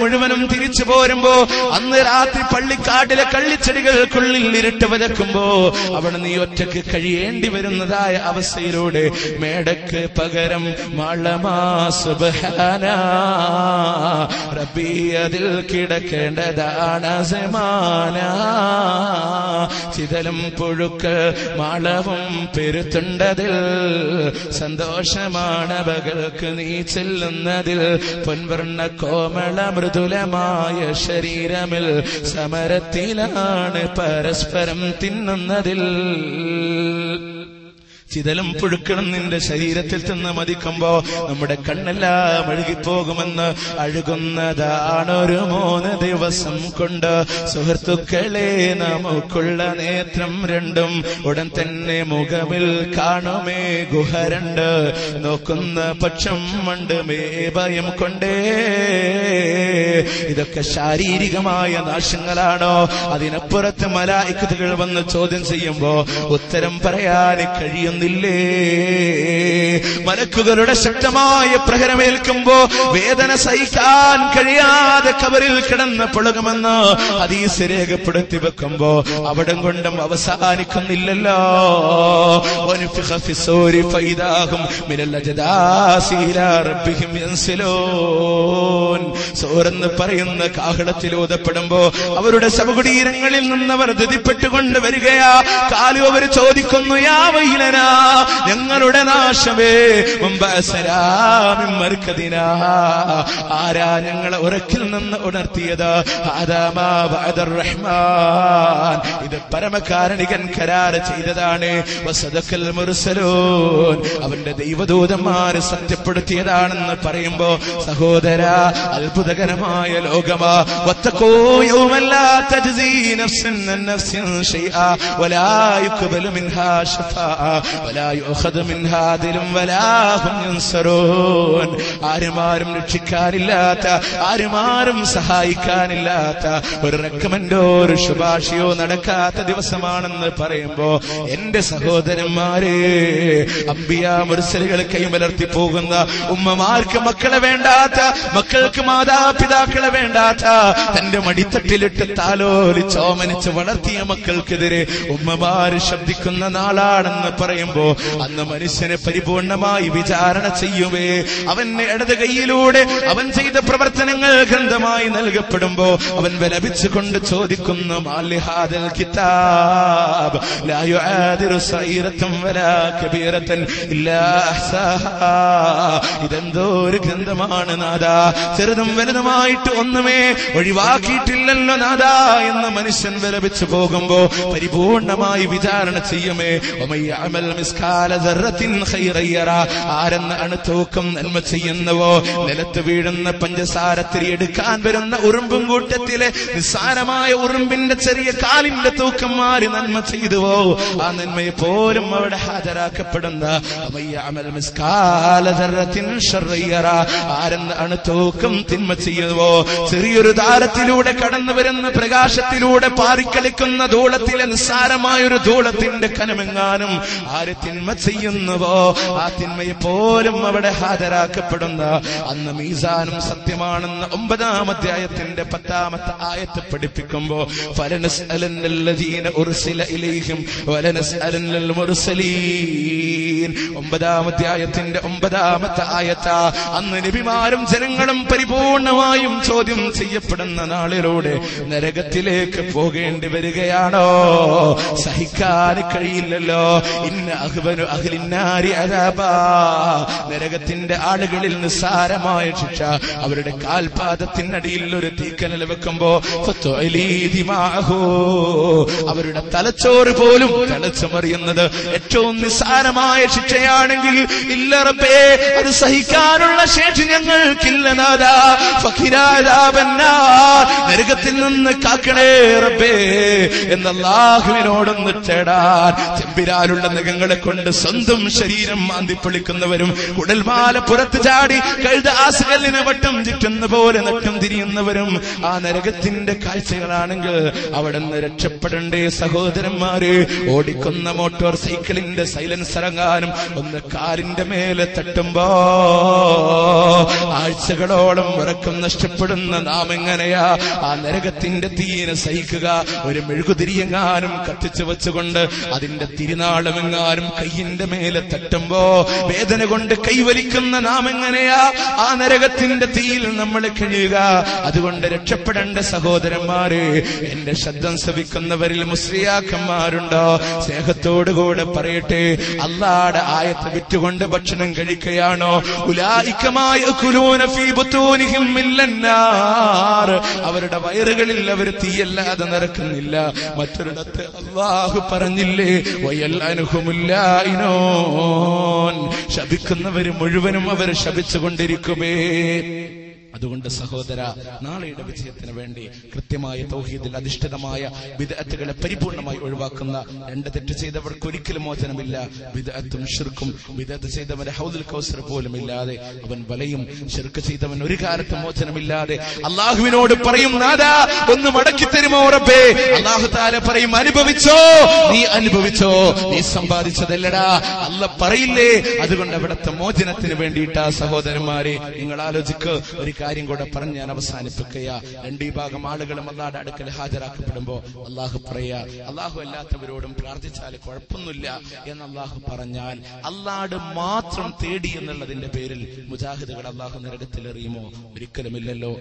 മുഴുവനും തിരിച്ചു പോരുമ്പോ അന്ന് രാത്രി പള്ളിക്കാട്ടിലെ കള്ളിച്ചെടികൾക്കുള്ളിൽ ഇരുട്ട് വരക്കുമ്പോ അവിടെ നീ ഒറ്റയ്ക്ക് കഴിയേണ്ടി വരുന്നതായ അവസ്ഥയിലൂടെ മേടക്ക് പകരം മളമാസുബാന റബ്ബി അതിൽ കിടക്കേണ്ടതാണ് സമാന ചിതലും പുഴുക്ക് മാളവും പെരുത്തുണ്ടതിൽ സന്തോഷമാണ് ബകൾക്ക് നീ ചെല്ലുന്നതിൽ പൊൻവർണ കോമള മൃദുലമായ ശരീരമിൽ സമരത്തിലാണ് പരസ്പരം തിന്നുന്നതിൽ. ചിതലും പുഴുക്കളും നിന്റെ ശരീരത്തിൽ നിന്ന് മതിക്കുമ്പോ നമ്മുടെ കണ്ണെല്ലാം അഴുകിപ്പോകുമെന്ന് അഴുകുന്നതാണൊരു മൂന്ന് ദിവസം കൊണ്ട്. സുഹൃത്തുക്കളെ നമുക്കുള്ള നേത്രം രണ്ടും ഉടൻ തന്നെ മുഖമിൽ കാണുമേ. ഗുഹരണ്ട് നോക്കുന്ന പക്ഷം മണ്ടുമേ ഭയം കൊണ്ടേ. ഇതൊക്കെ ശാരീരികമായ നാശങ്ങളാണോ? അതിനപ്പുറത്ത് മലായിക്കത്തുകൾ വന്ന് ചോദ്യം ചെയ്യുമ്പോ ഉത്തരം പറയാൻ കഴിയുന്നില്ലേ മലക്കുകളുടെ ശക്തമായ പ്രഹരമേൽക്കുമ്പോ വേദന സഹിക്കാൻ കഴിയാതെ കബറിൽ കിടന്ന് പുളകുമെന്ന് ഹദീസ് രേഖപ്പെടുത്തി വെക്കുമ്പോ അവിടം കൊണ്ടും അവസാനിക്കുന്നില്ലല്ലോ. സോറെന്ന് പറയുന്ന കാഹളത്തിൽ ഓതപ്പെടുമ്പോ അവരുടെ ശവകുടീരങ്ങളിൽ നിന്നവർ ധൃതിപ്പെട്ടുകൊണ്ട് വരികയാ. കാലു അവർ ചോദിക്കുന്നു യാ വൈലനാ ഞങ്ങളുടെ നാശമേ. മർക്കതിന ആരാ ഞങ്ങളെ ഉറക്കിൽ നിന്ന് ഉണർത്തിയത്? റഹ്മാൻ. ഇത് പരമകാരണികൻ കരാർ ചെയ്തതാണ്. വസദക്കൽ അവന്റെ ദൈവദൂതന്മാര് സത്യപ്പെടുത്തിയതാണെന്ന് പറയുമ്പോ സഹോദര അത്ഭുതകരമായ ലോകമാ. വത്തക്കോ يؤخذ من നഫ്സുൻ ولا هم യൻസറൂൻ ആരുമാരും രക്ഷിക്കാനില്ലാത്ത ആരുമാരും സഹായിക്കാനില്ലാത്ത ഒരു റെക്കമെൻഡോ ഒരു ശുപാർശയോ നടക്കാത്ത ദിവസമാണെന്ന് പറയുമ്പോ എന്റെ സഹോദരന്മാരെ അമ്പിയ മുരസലുകൾ കൈമലർത്തി പോകുന്ന ഉമ്മമാർക്ക് മക്കളെ വേണ്ടാത്ത മക്കൾക്ക് മാതാപിതാക്കളെ വേണ്ടാത്ത തന്റെ മടിത്തട്ടിലിട്ട് താലോലിച്ചോമനിച്ച് വളർത്തിയ മക്കൾക്കെതിരെ ഉമ്മമാര് ശബ്ദിക്കുന്ന നാളാണെന്ന് പറയുമ്പോ അന്ന് മനുഷ്യനെ പരിപൂർണമായി വിചാരണ ചെയ്യുവേ. അവന്റെ ഇടത് കൈയിലൂടെ അവൻ ചെയ്ത പ്രവർത്തനങ്ങൾ ഗ്രന്ഥമായി നൽകപ്പെടുമ്പോ അവൻ വിലപിച്ചുകൊണ്ട് ചോദിക്കുന്നു കിതാബ് ഇതെന്തോ ഒരു ഗ്രന്ഥമാണ് നാദാ. ചെറുതും വലുതുമായിട്ട് ഒന്നുമേ ഒഴിവാക്കിയിട്ടില്ലല്ലോ നാദാ എന്ന് മനുഷ്യൻ വിലപിച്ചു പോകുമ്പോ പരിപൂർണമായി വിചാരണ ചെയ്യുമേ. മിസ്കാല. ആരെന്ന് അണുത്തൂക്കം നന്മ ചെയ്യുന്നുവോ നിലത്ത് വീഴുന്ന പഞ്ചസാരത്തിരി എടുക്കാൻ വരുന്ന ഉറുമ്പും കൂട്ടത്തിലെ നിസ്സാരമായ ഉറുമ്പിന്റെ ചെറിയ കാലിന്റെ തൂക്കം മാറി നന്മ ചെയ്തുവോ ആ നന്മയെ പോലും അവിടെ ഹാജരാക്കപ്പെടുന്ന. ആരെന്ന് അണുത്തൂക്കം തിന്മ ചെയ്യുന്നുവോ ചെറിയൊരു താരത്തിലൂടെ കടന്നു വരുന്ന പ്രകാശത്തിലൂടെ പാറിക്കളിക്കുന്ന ധൂളത്തിലെ നിസ്സാരമായ ഒരു ധൂളത്തിന്റെ കനമെങ്ങാനും ആര് തിന്മ ചെയ്യുന്നുവോ? ആ തിന്മയെ പോലും അവിടെ ഹാജരാക്കപ്പെടുന്ന അന്ന് മീസാനും സത്യമാണെന്ന് ഒമ്പതാം അധ്യായത്തിന്റെ പത്താമത്തെ ആയത്ത് പഠിപ്പിക്കുമ്പോ ഒമ്പതാം അധ്യായത്തിന്റെ ഒമ്പതാമത്തെ ആയത്ത അന്ന് നബിമാരും ജനങ്ങളും പരിപൂർണമായും ചോദ്യം ചെയ്യപ്പെടുന്ന നാളിലൂടെ നരകത്തിലേക്ക് പോകേണ്ടി വരികയാണോ? സഹിക്കാൻ കഴിയില്ലല്ലോ. ഇന്ന നരകത്തിന്റെ ആളുകളിൽ നിസ്സാരമായ ശിക്ഷ. അവരുടെ കാൽപാദത്തിനടിയിൽ ഒരു തീക്കനൽ വെക്കുമ്പോ അവരുടെ തലച്ചോറ് പോലും തലച്ചുമറിയുന്നത് ഏറ്റവും നിസ്സാരമായ ശിക്ഷയാണെങ്കിൽ ഇല്ലറപ്പേ അത് സഹിക്കാനുള്ള ശേഷി ഞങ്ങൾക്കില്ല നാദാ. നരകത്തിൽ നിന്ന് കാക്കണേ റബ്ബേ. എന്നല്ലാഹുവിനോടൊന്ന് തേടാൻ ചെമ്പിരാലുള്ള നഖങ്ങളെ കൊണ്ട് സ്വന്തം ശരീരം മാന്തിപ്പൊളിക്കുന്നവരും കുടൽമാല പുറത്ത് ചാടി കഴുത ആസുകല്ലിന് വട്ടം ചുറ്റുന്ന പോലെ നട്ടം തിരിയുന്നവരും ആ നരകത്തിന്റെ കാഴ്ചകളാണെങ്കിൽ അവിടെ നിന്ന് രക്ഷപ്പെടണ്ടേ സഹോദരന്മാര്. ഓടിക്കുന്ന മോട്ടോർ സൈക്കിളിന്റെ സൈലൻസ് ഇറങ്ങാനും ഒന്ന് കാലിന്റെ മേലെ തട്ടുമ്പോ ആഴ്ചകളോളം ഉറക്കം നഷ്ടപ്പെടുന്ന നാം എങ്ങനെയാ ആ നരകത്തിന്റെ തീയിനെ സഹിക്കുക? ഒരു മെഴുകുതിരിയെങ്ങാനും കത്തിച്ചു വെച്ചുകൊണ്ട് അതിന്റെ തിരുനാളമെങ്ങാനും കയ്യിന്റെ മേലെ തട്ടുമ്പോ വേദന കൊണ്ട് കൈവലിക്കുന്ന നാം എങ്ങനെയാ? ആ നരകത്തിന്റെ തീയിൽ നമ്മൾ കഴിയുക അതുകൊണ്ട് രക്ഷപ്പെടേണ്ട സഹോദരന്മാര് എന്റെ ശബ്ദം ശ്രവിക്കുന്നവരിൽ മുസ്ലിയാക്കന്മാരുണ്ടോ? സ്നേഹത്തോടുകൂടെ പറയട്ടെ അള്ളാടെ ആയത്ത് വിറ്റുകൊണ്ട് ഭക്ഷണം കഴിക്കുകയാണോ? ഉലായിക്കമായ അവരുടെ വയറുകളിൽ അവർ തീയല്ലാതെ നടക്കുന്നില്ല. മറ്റൊരിടത്ത് അള്ളാഹു പറഞ്ഞില്ലേ വയൽ അനുഹമുല്ലായിനോൻ ശപിക്കുന്നവര് മുഴുവനും അവർ ശപിച്ചുകൊണ്ടിരിക്കുമേ. അതുകൊണ്ട് സഹോദര നാളെയുടെ വിജയത്തിന് വേണ്ടി കൃത്യമായ തൗഹീദിൽ അധിഷ്ഠിതമായ വിദഗ്ധകളെ പരിപൂർണമായി ഒഴിവാക്കുന്ന രണ്ട് തെറ്റ് ചെയ്തവർക്ക് ഒരിക്കലും മോചനമില്ല. വിദഗ്ധും ഷിർക്കും വിദഗ്ധ ചെയ്തവന്റെ ഹൗദുൽ കൗസർ പോലും ഇല്ലാതെ അവൻ വലയും ഷിർക്ക് ചെയ്തവൻ ഒരു കാലത്ത് മോചനമില്ലാതെ അള്ളാഹുവിനോട് പറയും നാദാ ഒന്ന് മടക്കി തരുമോ ഉറപ്പേ അള്ളാഹു താല പറയും അനുഭവിച്ചോ? നീ അനുഭവിച്ചോ? നീ സമ്പാദിച്ചതല്ലടാ. അല്ല പറയില്ലേ? അതുകൊണ്ട് അവിടുത്തെ മോചനത്തിന് വേണ്ടിയിട്ടാ സഹോദരന്മാരെ നിങ്ങൾ ആലോചിക്ക് ഒരു കാര്യം കൂടെ പറഞ്ഞ് ഞാൻ അവസാനിപ്പിക്കുക രണ്ട് ഭാഗം ആളുകളും അള്ളാഹുടെ അടുക്കൽ ഹാജരാക്കപ്പെടുമ്പോ അള്ളാഹു പറയുക അള്ളാഹു അല്ലാത്തവരോടും പ്രാർത്ഥിച്ചാൽ കുഴപ്പമൊന്നുമില്ല എന്ന് അള്ളാഹു പറഞ്ഞാൽ അള്ളാട് മാത്രം തേടി എന്നുള്ളതിന്റെ പേരിൽ മുജാഹിദുകൾ അള്ളാഹു നരകത്തിലെറിയുമോ ഒരിക്കലുമില്ലല്ലോ.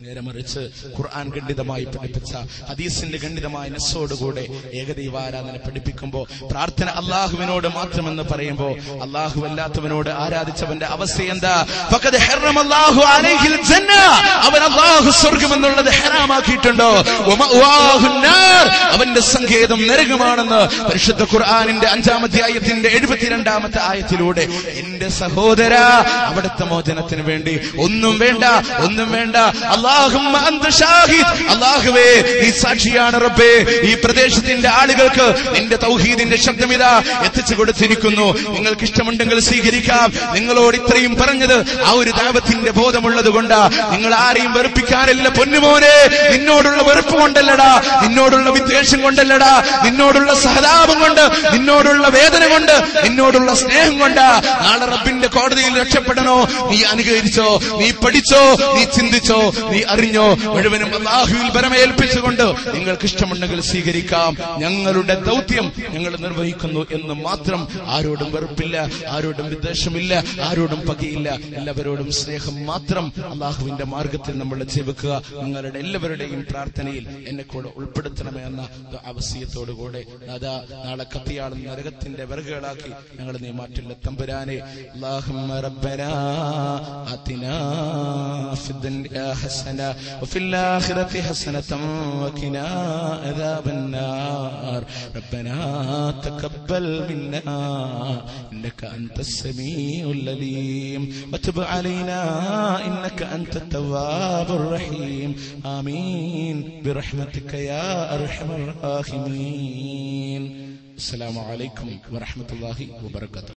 നേരെ മറിച്ച് ഖുർആൻ ഖണ്ഡിതമായി പഠിപ്പിച്ച ഹദീസിന്റെ ഖണ്ഡിതമായ നെസ്സോടുകൂടെ ഏകദൈവാരാധന പഠിപ്പിക്കുമ്പോൾ പ്രാർത്ഥന അള്ളാഹുവിനോട് മാത്രമെന്ന് പറയുമ്പോൾ അള്ളാഹു അല്ലാത്തവനോട് ആരാധിച്ചവന്റെ അവസ്ഥ എന്താ? അവൻ അള്ളാഹു സ്വർഗം എന്നുള്ളത് ഹെറാമാക്കിയിട്ടുണ്ടോ അവന്റെ സങ്കേതം നരകമാണെന്ന് പരിശുദ്ധ ഖുർആാനിന്റെ ഖുർആനിന്റെ അഞ്ചാമധ്യായത്തിന്റെ എഴുപത്തിരണ്ടാമത്തെ ആയത്തിലൂടെ എന്റെ സഹോദര അവിടുത്തെ മോചനത്തിന് വേണ്ടി ഒന്നും വേണ്ട ഒന്നും വേണ്ട ഷാഹിദ് അള്ളാഹുവേ നീ സാക്ഷിയാണ് റബ്ബേ. ഈ പ്രദേശത്തിന്റെ ആളുകൾക്ക് നിന്റെ തൗഹീദിന്റെ ശബ്ദം ഇതാ എത്തിച്ചു കൊടുത്തിരിക്കുന്നു. നിങ്ങൾക്ക് ഇഷ്ടമുണ്ടെങ്കിൽ സ്വീകരിക്കാം. നിങ്ങളോട് ഇത്രയും പറഞ്ഞത് ആ ഒരു ദൈവത്തിന്റെ ബോധമുള്ളത് കൊണ്ടാ. നിങ്ങൾ ആരെയും വെറുപ്പിക്കാനല്ല പൊന്നുമോനെ. നിന്നോടുള്ള വെറുപ്പ് കൊണ്ടല്ലടാ. നിന്നോടുള്ള വിദ്വേഷം കൊണ്ടല്ലടാ. നിന്നോടുള്ള സഹതാപം കൊണ്ട് നിന്നോടുള്ള വേദന കൊണ്ട് നിന്നോടുള്ള സ്നേഹം കൊണ്ടാ. നാളെ റബ്ബിന്റെ കോടതിയിൽ രക്ഷപ്പെടണോ? നീ അനുകരിച്ചോ? നീ പഠിച്ചോ? നീ ചിന്തിച്ചോ? നീ നീ അറിഞ്ഞോ? മുഴുവനും അള്ളാഹുവിൽ പരമേൽപ്പിച്ചുകൊണ്ട് നിങ്ങൾക്ക് ഇഷ്ടമുണ്ടെങ്കിൽ സ്വീകരിക്കാം. ഞങ്ങളുടെ ദൗത്യം ഞങ്ങൾ നിർവഹിക്കുന്നു എന്ന് മാത്രം ആരോടും വെറുപ്പില്ല ആരോടും വിദ്വേഷമില്ല ആരോടും പകയില്ല. എല്ലാവരോടും സ്നേഹം മാത്രം അള്ളാഹുവിന്റെ മാർഗത്തിൽ നമ്മൾ ജീവിക്കുക. നിങ്ങളുടെ എല്ലാവരുടെയും പ്രാർത്ഥനയിൽ എന്നെ കൂടെ ഉൾപ്പെടുത്തണമേ എന്ന അവസ്യത്തോടുകൂടെ അതാ നാളെ കത്തിയാൾ നരകത്തിന്റെ വിറകുകളാക്കി ഞങ്ങൾ നീ മാറ്റില്ല തമ്പുരാനെ. അള്ളാഹും حسنة وفي الآخرة حسنة وقنا عذاب النار. ربنا تقبل منا إنك أنت السميع العليم. وتب علينا إنك أنت التواب الرحيم. آمين. برحمتك يا أرحم الراحمين. السلام عليكم ورحمة الله وبركاته.